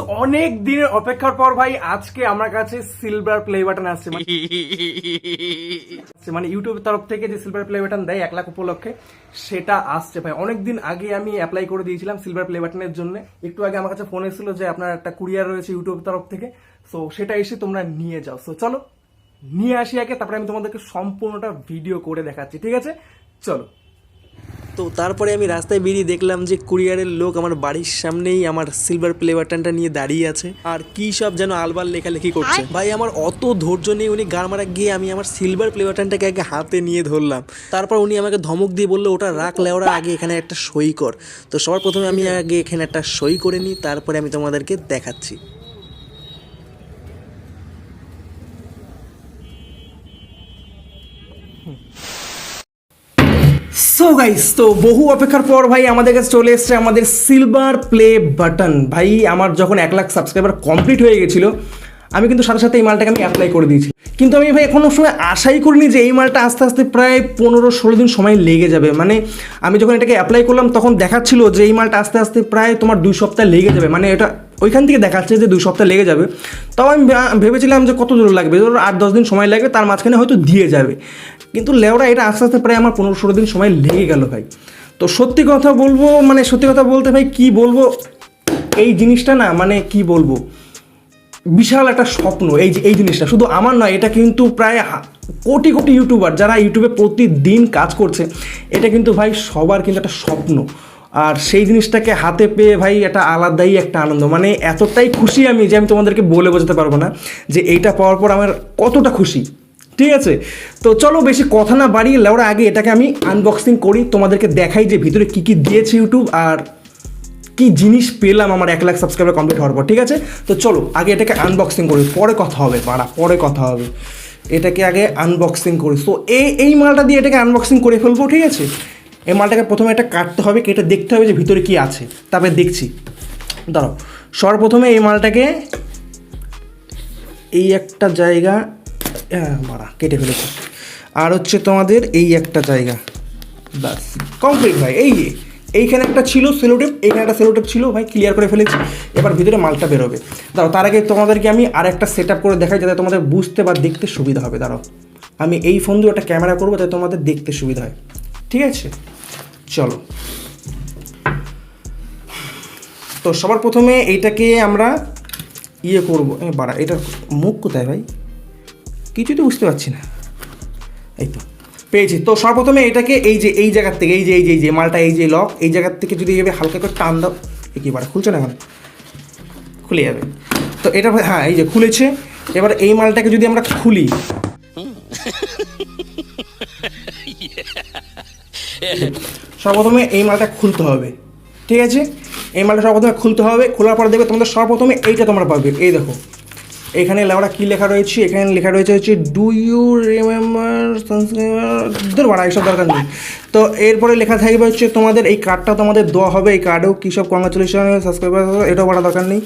অনেক দিনের অপেক্ষার পর ভাই, আজকে আমার কাছে সিলভার প্লে বাটন আসছে। মানে- মানে ইউটিউবের তরফ থেকে যে সিলভার প্লে বাটন দেয় এক লাখ উপলক্ষে, সেটা আসছে ভাই। অনেক দিন আগে আমি অ্যাপ্লাই করে দিয়েছিলাম সিলভার প্লে বাটনের জন্য। একটু আগে আমার কাছে ফোন এসেছিল যে আপনার একটা কুরিয়ার রয়েছে ইউটিউব তরফ থেকে। সো সেটা এসে তোমরা নিয়ে যাও। সো চলো, নিয়ে আসি আগে, তারপরে আমি তোমাদেরকে সম্পূর্ণটা ভিডিও করে দেখাচ্ছি। ঠিক আছে? চলো। তো তারপরে আমি রাস্তায় বেরিয়ে দেখলাম যে কুরিয়ারের লোক আমার বাড়ির সামনেই আমার সিলভার প্লে বাটনটা নিয়ে দাঁড়িয়ে আছে। আর কি সব যেন আলবার লেখালেখি করছে। ভাই আমার অত ধৈর্য নেই উনি গার মারা গিয়ে আমি আমার সিলভার প্লে বাটনটাকে আগে হাতে নিয়ে ধরলাম। তারপর উনি আমাকে ধমক দিয়ে বলল ওটা রাখ লেওরা আগে এখানে একটা সই কর। তো সবার প্রথমে আমি আগে এখানে একটা সই করে নিই তারপরে আমি তোমাদেরকে দেখাচ্ছি। সো গাইস তো বহু অপেক্ষার পর ভাই আমাদের কাছে চলে এসেছে আমাদের সিলভার প্লে বাটন ভাই, আমার যখন এক লাখ সাবস্ক্রাইবার কমপ্লিট হয়ে গেছিল, আমি কিন্তু সাথে সাথে এই মালটাকে আমি অ্যাপ্লাই করে দিয়েছি। কিন্তু আমি ভাই কোনো সময় আশাই করিনি যে এই মালটা আস্তে আস্তে প্রায় পনেরো ষোলো দিন সময় লেগে যাবে। মানে আমি যখন এটাকে অ্যাপ্লাই করলাম, তখন দেখাচ্ছিল যে এই মালটা আস্তে আস্তে প্রায় তোমার দুই সপ্তাহ লেগে যাবে। মানে এটা ওইখান থেকে দেখাচ্ছে যে দুই সপ্তাহ লেগে যাবে। তাও আমি ভেবেছিলাম যে কত দূর লাগবে? ধরো আট, দশ দিন সময় লাগবে, তার মাঝখানে হয়তো দিয়ে যাবে। কিন্তু লেওরা এটা আস্তে আস্তে প্রায় আমার পনেরো, ষোলো দিন সময় লেগে গেল ভাই। তো সত্যি কথা বলব মানে সত্যি কথা বলতে ভাই, কি বলব? এই জিনিসটা না মানে কি বলব? বিশাল একটা স্বপ্ন এই যে, এই জিনিসটা। শুধু আমার নয়, এটা কিন্তু প্রায় কোটি কোটি ইউটিউবার যারা ইউটিউবে প্রতিদিন কাজ করছে, এটা কিন্তু ভাই সবার কিন্তু একটা স্বপ্ন। আর সেই জিনিসটাকে হাতে পেয়ে ভাই এটা আলাদাই একটা আনন্দ। মানে এতটাই খুশি আমি যে আমি তোমাদেরকে বলে বোঝাতে পারব না যে এইটা পাওয়ার পর আমার কতটা খুশি। ঠিক আছে? তো চলো বেশি কথা না বাড়িয়ে লেওরা আগে এটাকে আমি আনবক্সিং করি, তোমাদেরকে দেখাই যে ভিতরে কী কী দিয়েছে ইউটিউব আর কি জিনিস পেলাম আমার এক লাখ সাবস্ক্রাইবার কমপ্লিট হওয়ার পর, ঠিক আছে? তো চলো, আগে এটাকে আনবক্সিং করি, পরে কথা হবে পাড়া পরে কথা হবে। এটাকে আগে আনবক্সিং করি। তো এই এই মালটা দিয়ে এটাকে আনবক্সিং করে ফেলব, ঠিক আছে? এই মালটাকে প্রথমে এটা কাটতে হবে, কেটে দেখতে হবে যে ভিতরে কি আছে। তারপরে দেখছি। দাঁড়াও। সর্বপ্রথমে এই মালটাকে এই একটা জায়গা হ্যাঁ মারা কেটে ফেলেছি। আর হচ্ছে তোমাদের এই একটা জায়গা। ব্যাস কমপ্লিট ভাই, এই এইখানে একটা ছিল সেলোটেপ, এইখানে একটা সেলোটেপ ছিল, ভাই ক্লিয়ার করে ফেলেছি। এবার ভিতরে মালটা বেরোবে। দাঁড়াও, তার আগে তোমাদেরকে আমি আর একটা সেট করে দেখাই, যাতে তোমাদের বুঝতে বা দেখতে সুবিধা হবে। দাঁড়াও, আমি এই ফোন দিয়ে একটা ক্যামেরা করব, যাতে তোমাদের দেখতে সুবিধা হয়। ঠিক আছে? চলো। তো সবার প্রথমে এইটাকে আমরা ইয়ে করব। বাড়া এটার মুখ কোথায় ভাই? কিছুই তো বুঝতে পারছি না। এই তো পেয়েছি। তো সর্বপ্রথমে এটাকে এই যে এই জায়গার থেকে এই যে এই যে এই যে মালটা এই যে লক এই জায়গার থেকে যদি এভাবে হালকা করে টান দাও। এ কি বাড়া খুলছে না এখন? খুলে যাবে। তো এটা হ্যাঁ এই যে খুলেছে। এবার এই মালটাকে যদি আমরা খুলি। সর্বপ্রথমে এই মালটা খুলতে হবে। ঠিক আছে? এই মালটা সর্বপ্রথমে খুলতে হবে। খোলার পরে দেখবে তোমাদের সর্বপ্রথমে এইটা তোমরা পাবে। এই দেখো। এখানে লেওড়া কী লেখা রয়েছে? এখানে লেখা রয়েছে হচ্ছে ডু ইউ রিমেম্বার ধর, বাড়া এইসব দরকার নেই। তো এরপরে লেখা থাকবে হচ্ছে, তোমাদের এই কার্ডটা তোমাদের দেওয়া হবে এই কার্ডেও কী সব কংগ্রাচুলেশন সাবস্ক্রাইবার এটাও বাড়া দরকার নেই।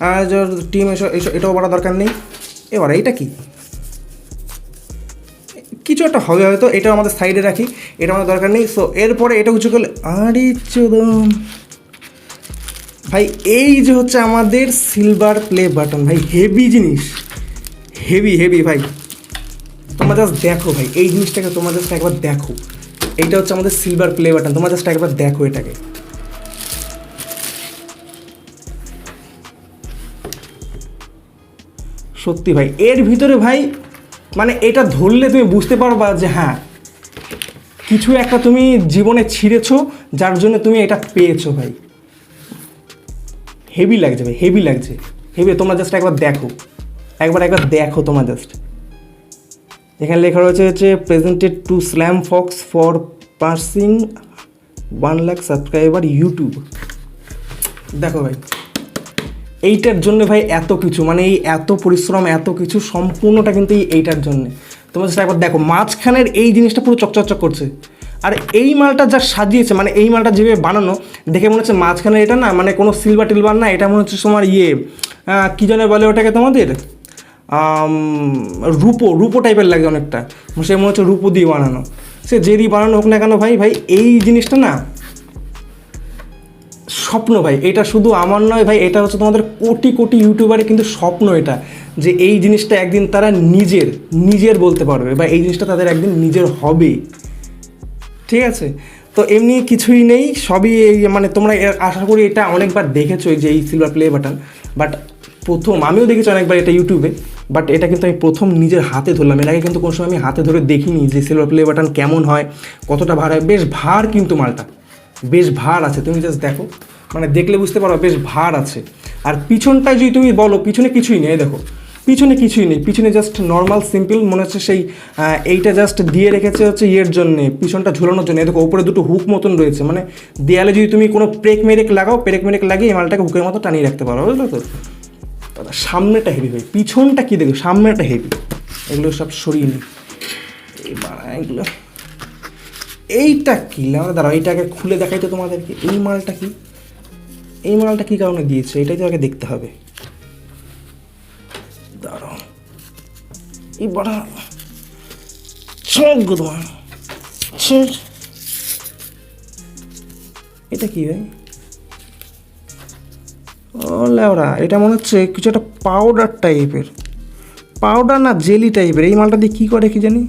আর টিম এসব- এটাও বাড়া দরকার নেই। এবার এইটা কি? কিছু একটা হবে হয়তো এটা আমাদের সাইডে রাখি এটা আমাদের দরকার নেই। সো এরপরে এটা উঁচু করলে, আরে চোদন। ভাই, এই যে হচ্ছে আমাদের সিলভার প্লে বাটন ভাই হেভি জিনিস। হেভি হেভি ভাই। তোমরা জাস্ট দেখো, ভাই, এই জিনিসটাকে তোমরা জাস্ট একবার দেখো। এইটা হচ্ছে আমাদের সিলভার প্লে বাটন তোমরা জাস্ট একবার দেখো এটাকে। সত্যি, ভাই, এর ভিতরে, ভাই মানে এটা ধরলে তুমি বুঝতে পারবা যে হ্যাঁ কিছু একটা তুমি জীবনে ছিঁড়েছো, যার জন্য তুমি এটা পেয়েছ ভাই। হেভি লাগছে ভাই হেভি লাগছে। হেভি তোমরা জাস্ট একবার দেখো। একবার একবার দেখো তোমরা জাস্ট এখানে লেখা রয়েছে হচ্ছে presented to Slam Fox for passing one lakh subscriber YouTube দেখো ভাই। এইটার জন্য ভাই এত কিছু মানে এই এত পরিশ্রম, এত কিছু সম্পূর্ণটা কিন্তু এই এইটার জন্য। তোমরা just একবার দেখো, মাঝখানের এই জিনিসটা পুরো চকচকচক করছে। আর এই মালটা যা সাজিয়েছে মানে এই মালটা যেভাবে বানানো, দেখে মনে হচ্ছে মাঝখানে এটা না মানে কোনো সিলভার টিলভার না, এটা মনে হচ্ছে তোমার ইয়ে কী জানে বলে ওটাকে তোমাদের? রূপো রূপো টাইপের লাগে অনেকটা। সে মনে হচ্ছে রূপো দিয়ে বানানো। সে যে দিয়ে বানানো হোক না কেন ভাই ভাই এই জিনিসটা না স্বপ্ন ভাই, এটা শুধু আমার নয় ভাই, এটা হচ্ছে তোমাদের কোটি কোটি ইউটিউবারের কিন্তু স্বপ্ন এটা, যে এই জিনিসটা একদিন তারা নিজের নিজের বলতে পারবে বা এই জিনিসটা তাদের একদিন নিজের হবে। ঠিক আছে? তো এমনি কিছুই নেই, সবই এই মানে তোমরা আশা করি এটা অনেকবার দেখেছ যে এই সিলভার প্লে বাটন বাট প্রথম, আমিও দেখেছি অনেকবার এটা ইউটিউবে বাট এটা কিন্তু আমি প্রথম নিজের হাতে ধরলাম। এর আগে কিন্তু কোনো সময় আমি হাতে ধরে দেখিনি যে সিলভার প্লে বাটন কেমন হয়, কতটা ভার হয়, বেশ ভার কিন্তু মালটা। বেশ ভার আছে, তুমি জাস্ট দেখো। মানে দেখলে বুঝতে পারো বেশ ভার আছে। আর পিছনটায় যদি তুমি বলো, পিছনে কিছুই নেই দেখো। পিছনে কিছুই নেই, পিছনে জাস্ট নর্মাল সিম্পল মনে হচ্ছে সেই এইটা জাস্ট দিয়ে রেখেছে হচ্ছে ইয়ের জন্যে, পিছনটা ঝুলানোর জন্য। দেখো, ওপরে দুটো হুক মতন রয়েছে মানে দেয়ালে যদি তুমি কোনো প্রেক মেরেক লাগাও, প্রেক মেরেক লাগিয়ে এই মালটাকে হুকের মতো টানিয়ে রাখতে পারো, বুঝলো তো? দাদা, সামনেটা হেভি ভাই পিছনটা কী দেখো? সামনেটা হেভি এগুলো সব সরিয়ে নিই এবার এগুলো এইটা কি? আমরা দাঁড়াও, এইটাকে খুলে দেখাই তো তোমাদেরকে। এই মালটা কি? এই মালটা কী কারণে দিয়েছে? এটাই তো আগে দেখতে হবে। এই তোমার। এটা কি ভাই ও এটা মনে হচ্ছে কিছু একটা পাউডার টাইপের পাউডার না জেলি টাইপের এই মালটা দিয়ে কী করে, কি জানি?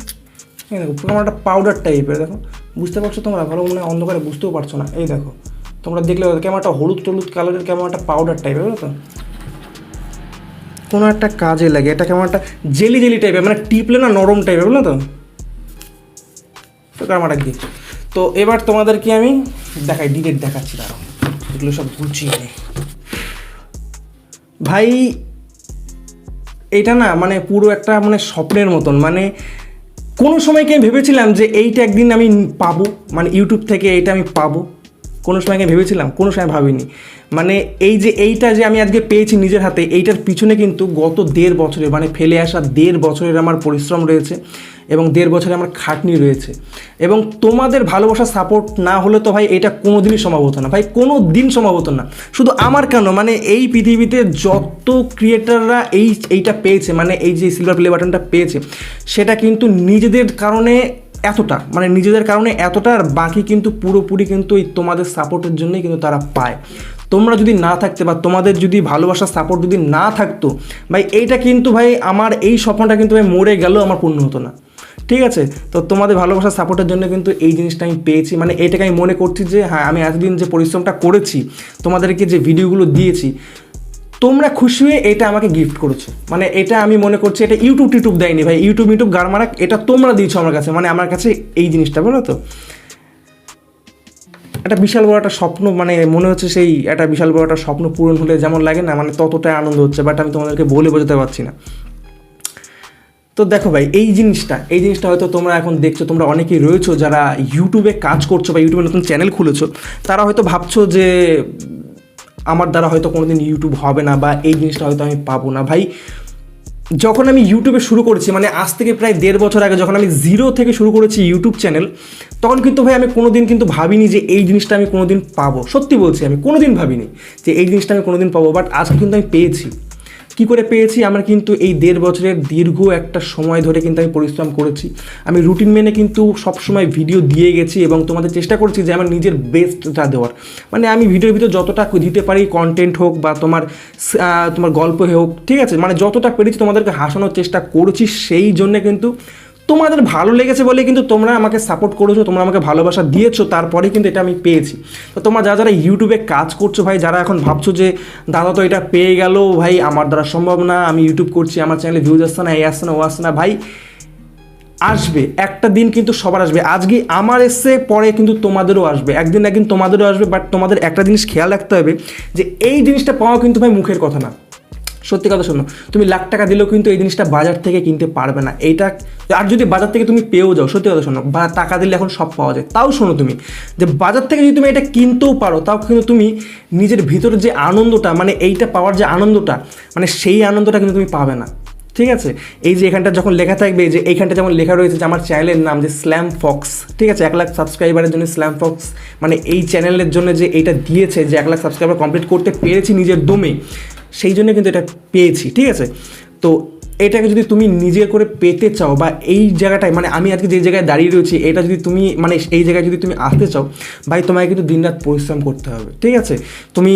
এই দেখো, পুরো একটা পাউডার টাইপের দেখো। বুঝতে পারছ তোমরা? ভালো মনে অন্ধকারে বুঝতেও পারছ না। এই দেখো, তোমরা দেখলে কেমন একটা হলুদ টলুদ কালারের কেমন একটা পাউডার টাইপের বুঝলো তো কোনো একটা কাজে লাগে, এটা কেমন একটা জেলি জেলি টাইপের মানে টিপলে না নরম টাইপের বুঝলো তো? তো কারমাটা দিয়ে। তো এবার তোমাদেরকে আমি দেখাই ডিরেক্ট দেখাচ্ছি, দাঁড়াও। এগুলো সব গুছিয়ে নেই ভাই, এটা না মানে পুরো একটা মানে স্বপ্নের মতন মানে কোনো সময় কি ভেবেছিলাম যে এইটা একদিন আমি পাবো? মানে ইউটিউব থেকে এইটা আমি পাবো? কোনো সময় ভেবেছিলাম? কোনো সময় ভাবিনি। মানে এই যে এইটা যে আমি আজকে পেয়েছি নিজের হাতে, এইটার পিছনে কিন্তু গত দেড় বছরে মানে ফেলে আসা দেড় বছরের আমার পরিশ্রম রয়েছে এবং দেড় বছরে আমার খাটনি রয়েছে। এবং তোমাদের ভালোবাসা সাপোর্ট না হলে তো ভাই এটা কোনো দিনই সম্ভব হতো না। ভাই কোনো দিন সম্ভব হতো না। শুধু আমার কেন মানে এই পৃথিবীতে যত ক্রিয়েটাররা এই, এইটা পেয়েছে মানে এই যে সিলভার প্লে বাটনটা পেয়েছে, সেটা কিন্তু নিজেদের কারণে এতটা মানে নিজেদের কারণে এতটা, আর বাকি কিন্তু পুরোপুরি কিন্তু এই তোমাদের সাপোর্টের জন্যই কিন্তু তারা পায়। তোমরা যদি না থাকতে বা তোমাদের যদি ভালোবাসার সাপোর্ট যদি না থাকতো, ভাই এইটা কিন্তু ভাই আমার এই স্বপ্নটা কিন্তু ভাই মরে গেলেও আমার পূর্ণ হতো না। ঠিক আছে? তো তোমাদের ভালোবাসার সাপোর্টের জন্য কিন্তু এই জিনিসটা আমি পেয়েছি। মানে এটাকে আমি মনে করছি যে হ্যাঁ আমি এতদিন যে পরিশ্রমটা করেছি, তোমাদেরকে যে ভিডিওগুলো দিয়েছি, তোমরা খুশি হয়ে এটা আমাকে গিফট করেছ। মানে এটা আমি মনে করছি এটা ইউটিউব টিউটিউব দেয়নি ভাই। ইউটিউব ইউটিউব গারমারাক, এটা তোমরা দিয়েছ আমার কাছে। মানে আমার কাছে এই জিনিসটা, বলো তো? একটা বিশাল বড় একটা স্বপ্ন মানে মনে হচ্ছে সেই একটা বিশাল বড় একটা স্বপ্ন পূরণ হলে যেমন লাগে না মানে ততটাই আনন্দ হচ্ছে বাট আমি তোমাদেরকে বলে বোঝাতে পারছি না। তো দেখো ভাই, এই জিনিসটা এই জিনিসটা হয়তো তোমরা এখন দেখছ, তোমরা অনেকেই রয়েছো যারা ইউটিউবে কাজ করছ বা ইউটিউবে নতুন চ্যানেল খুলেছো, তারা হয়তো ভাবছ যে আমার দ্বারা হয়তো কোনোদিন ইউটিউব হবে না বা এই জিনিসটা হয়তো আমি পাবো না। ভাই যখন আমি ইউটিউবে শুরু করেছি মানে আজ থেকে প্রায় দেড় বছর আগে যখন আমি জিরো থেকে শুরু করেছি ইউটিউব চ্যানেল তখন কিন্তু ভাই আমি কোনোদিন কিন্তু ভাবিনি যে এই জিনিসটা আমি কোনো দিন পাবো। সত্যি বলছি, আমি কোনোদিন ভাবিনি যে এই জিনিসটা আমি কোনোদিন পাবো বাট আজকে কিন্তু আমি পেয়েছি। কি করে পেয়েছি? আমরা কিন্তু এই দেড় বছরের দীর্ঘ একটা সময় ধরে কিন্তু আমি পরিশ্রম করেছি। আমি রুটিন মেনে কিন্তু সবসময় ভিডিও দিয়ে গেছি এবং তোমাদের চেষ্টা করছি যে আমার নিজের বেস্টটা দেওয়ার। মানে আমি ভিডিওর ভিতরে যতটা দিতে পারি কন্টেন্ট হোক বা তোমার তোমার গল্প হোক, ঠিক আছে? মানে যতটা পেরেছি তোমাদেরকে হাসানোর চেষ্টা করছি, সেই জন্যে কিন্তু তোমাদের ভালো লেগেছে বলে কিন্তু তোমরা আমাকে সাপোর্ট করেছ, তোমরা আমাকে ভালোবাসা দিয়েছ তারপরে কিন্তু এটা আমি পেয়েছি। তো তোমরা যারা যারা ইউটিউবে কাজ করছ ভাই, যারা এখন ভাবছ যে, দাদা তো এটা পেয়ে গেল, ভাই আমার দ্বারা সম্ভব না, আমি ইউটিউব করছি, আমার চ্যানেলে ভিউজ আসছে না, এই আসছে না, ও আসছে না, ভাই, আসবে, একটা দিন কিন্তু সবার আসবে। আজকে আমার এসে পরে কিন্তু তোমাদেরও আসবে। একদিন একদিন তোমাদেরও আসবে বাট তোমাদের একটা জিনিস খেয়াল রাখতে হবে যে, এই জিনিসটা পাওয়া কিন্তু ভাই মুখের কথা না। সত্যি কথা শোনো, তুমি লাখ টাকা দিলেও কিন্তু এই জিনিসটা বাজার থেকে কিনতে পারবে না। এইটা, আর যদি বাজার থেকে তুমি পেয়েও যাও, সত্যি কথা শোনো, বা টাকা দিলে এখন সব পাওয়া যায়। তাও শোনো তুমি, যে বাজার থেকে যদি তুমি এটা কিনতেও পারো, তাও কিন্তু তুমি নিজের ভিতরে যে আনন্দটা মানে এইটা পাওয়ার যে আনন্দটা মানে সেই আনন্দটা কিন্তু তুমি পাবে না। ঠিক আছে? এই যে এখানটা যখন লেখা থাকবে যে এইখানটা যেমন লেখা রয়েছে যে আমার চ্যানেলের নাম যে স্ল্যাম ফক্স ঠিক আছে? এক লাখ সাবস্ক্রাইবারের জন্য স্ল্যাম ফক্স মানে এই চ্যানেলের জন্য যে এইটা দিয়েছে, যে এক লাখ সাবস্ক্রাইবার কমপ্লিট করতে পেরেছি নিজের দমে সেই জন্য কিন্তু এটা পেয়েছি, ঠিক আছে? তো এটাকে যদি তুমি নিজে করে পেতে চাও বা এই জায়গাটায় মানে আমি আজকে যে জায়গায় দাঁড়িয়ে রয়েছি, এটা যদি তুমি মানে এই জায়গায় যদি তুমি আসতে চাও, ভাই তোমাকে কিন্তু দিনরাত পরিশ্রম করতে হবে, ঠিক আছে? তুমি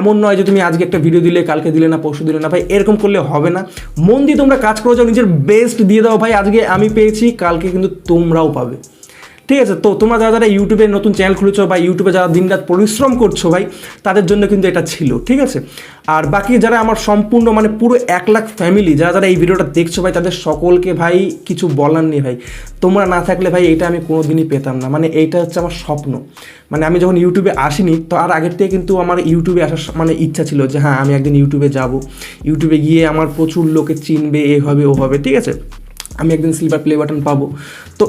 এমন নয় যে তুমি আজকে একটা ভিডিও দিলে, কালকে দিলে না, পরশু দিলে না, ভাই এরকম করলে হবে না। মন দিয়ে তোমরা কাজ করে যাও, নিজের বেস্ট দিয়ে দাও, ভাই। আজকে আমি পেয়েছি, কালকে কিন্তু তোমরাও পাবে। ঠিক আছে, তো তোমরা যারা যারা ইউটিউবে নতুন চ্যানেল খুলেছো বা ইউটিউবে যারা দিনরাত পরিশ্রম করছ ভাই, তাদের জন্য কিন্তু এটা ছিল, ঠিক আছে? আর বাকি যারা আমার সম্পূর্ণ মানে পুরো এক লাখ ফ্যামিলি যারা যারা এই ভিডিওটা দেখছ ভাই, তাদের সকলকে ভাই কিছু বলার নেই ভাই। তোমরা না থাকলে ভাই, এটা আমি কোনো দিনই পেতাম না। মানে এইটা হচ্ছে আমার স্বপ্ন। মানে আমি যখন ইউটিউবে আসিনি, তো আর আগের থেকে কিন্তু আমার ইউটিউবে আসার মানে ইচ্ছা ছিল যে হ্যাঁ আমি একদিন ইউটিউবে যাব। ইউটিউবে গিয়ে আমার প্রচুর লোকে চিনবে, এ হবে, ও হবে, ঠিক আছে? আমি একদিন সিলভার প্লে বাটন পাবো। তো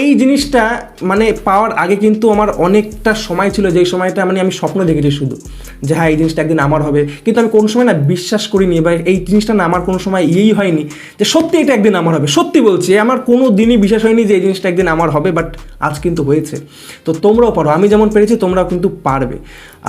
এই জিনিসটা মানে পাওয়ার আগে কিন্তু আমার অনেকটা সময় ছিল, যেই সময়টা মানে আমি স্বপ্ন দেখেছি শুধু, যে হ্যাঁ এই জিনিসটা একদিন আমার হবে। কিন্তু আমি কোনো সময় না বিশ্বাস করিনি বা এই জিনিসটা না আমার কোনো সময় ইয়েই হয়নি যে সত্যি এটা একদিন আমার হবে। সত্যি বলছি, আমার কোনো দিনই বিশ্বাস হয়নি যে এই জিনিসটা একদিন আমার হবে বাট আজ কিন্তু হয়েছে। তো তোমরাও পারো, আমি যেমন পেরেছি তোমরাও কিন্তু পারবে।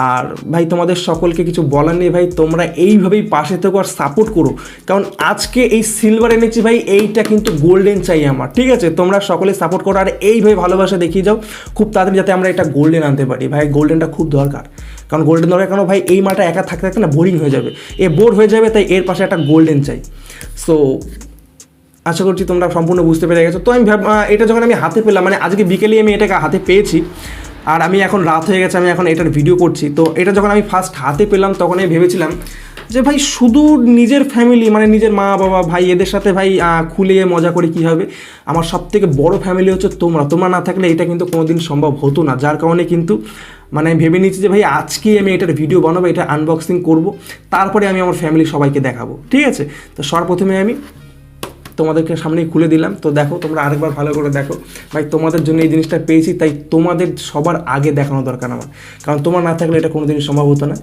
আর ভাই, তোমাদের সকলকে কিছু বলার নেই ভাই, তোমরা এইভাবেই পাশে থেকো আর সাপোর্ট করো। কারণ আজকে এই সিলভার এনেছি ভাই, এইটা কিন্তু গোল্ডেন চাই আমার, ঠিক আছে? তোমরা সকলে সাপোর্ট করো, আর এইভাবে ভালোবাসা দেখিয়ে যাও, খুব তাড়াতাড়ি যাতে আমরা এটা গোল্ডেন আনতে পারি। ভাই গোল্ডেনটা খুব দরকার। কারণ গোল্ডেন দরকার কেন ভাই, এই মাটা একা থাকতে থাকতে না বোরিং হয়ে যাবে। এ বোর হয়ে যাবে, তাই এর পাশে একটা গোল্ডেন চাই। সো আশা করছি তোমরা সম্পূর্ণ বুঝতে পেরে গেছো। তো আমি এটা যখন আমি হাতে পেলাম মানে আজকে বিকেলে আমি এটাকে হাতে পেয়েছি, আর আমি এখন রাত হয়ে গেছে, আমি এখন এটার ভিডিও করছি। তো এটা যখন আমি ফার্স্ট হাতে পেলাম, তখন আমি ভেবেছিলাম যে ভাই, শুধু নিজের ফ্যামিলি মানে নিজের মা বাবা, ভাই, এদের সাথে ভাই খুলে মজা করে কী হবে? আমার সব থেকে বড়ো ফ্যামিলি হচ্ছে তোমরা। তোমরা না থাকলে এটা কিন্তু কোনোদিন সম্ভব হতো না। যার কারণে কিন্তু মানে আমি ভেবে নিচ্ছি যে ভাই, আজকেই আমি এটার ভিডিও বানাবো, এটা আনবক্সিং করব। তারপরে আমি আমার ফ্যামিলি সবাইকে দেখাবো। ঠিক আছে? তো সর্বপ্রথমে আমি তোমাদেরকে সামনেই খুলে দিলাম। তো দেখো, তোমরা আরেকবার ভালো করে দেখো। ভাই, তোমাদের জন্য এই জিনিসটা পেয়েছি, তাই তোমাদের সবার আগে দেখানো দরকার আমার। কারণ তোমার না থাকলে এটা কোনোদিনই সম্ভব হতো না।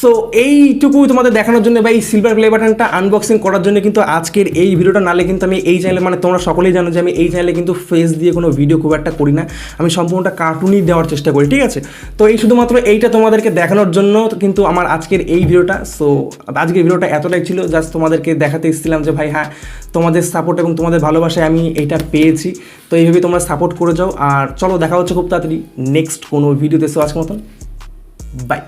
সো এইটুকুই তোমাদের দেখানোর জন্য ভাই সিলভার প্লে বাটনটা আনবক্সিং করার জন্য কিন্তু আজকের এই ভিডিওটা। নালে কিন্তু আমি এই চ্যানেলে মানে তোমরা সকলেই জানো যে আমি এই চ্যানেলে কিন্তু ফেস দিয়ে কোনো ভিডিও খুব একটা করি না। আমি সম্পূর্ণটা কার্টুনই দেওয়ার চেষ্টা করি, ঠিক আছে? তো এই শুধুমাত্র এইটা তোমাদেরকে দেখানোর জন্য কিন্তু আমার আজকের এই ভিডিওটা। সো আজকের ভিডিওটা এতটাই ছিল জাস্ট তোমাদেরকে দেখাতে এসেছিলাম যে ভাই হ্যাঁ তোমাদের সাপোর্ট এবং তোমাদের ভালোবাসায় আমি এটা পেয়েছি। তো এইভাবে তোমরা সাপোর্ট করে যাও। আর চলো দেখা হচ্ছে খুব তাড়াতাড়ি নেক্সট কোনো ভিডিওতে সো আজকের মতন বাই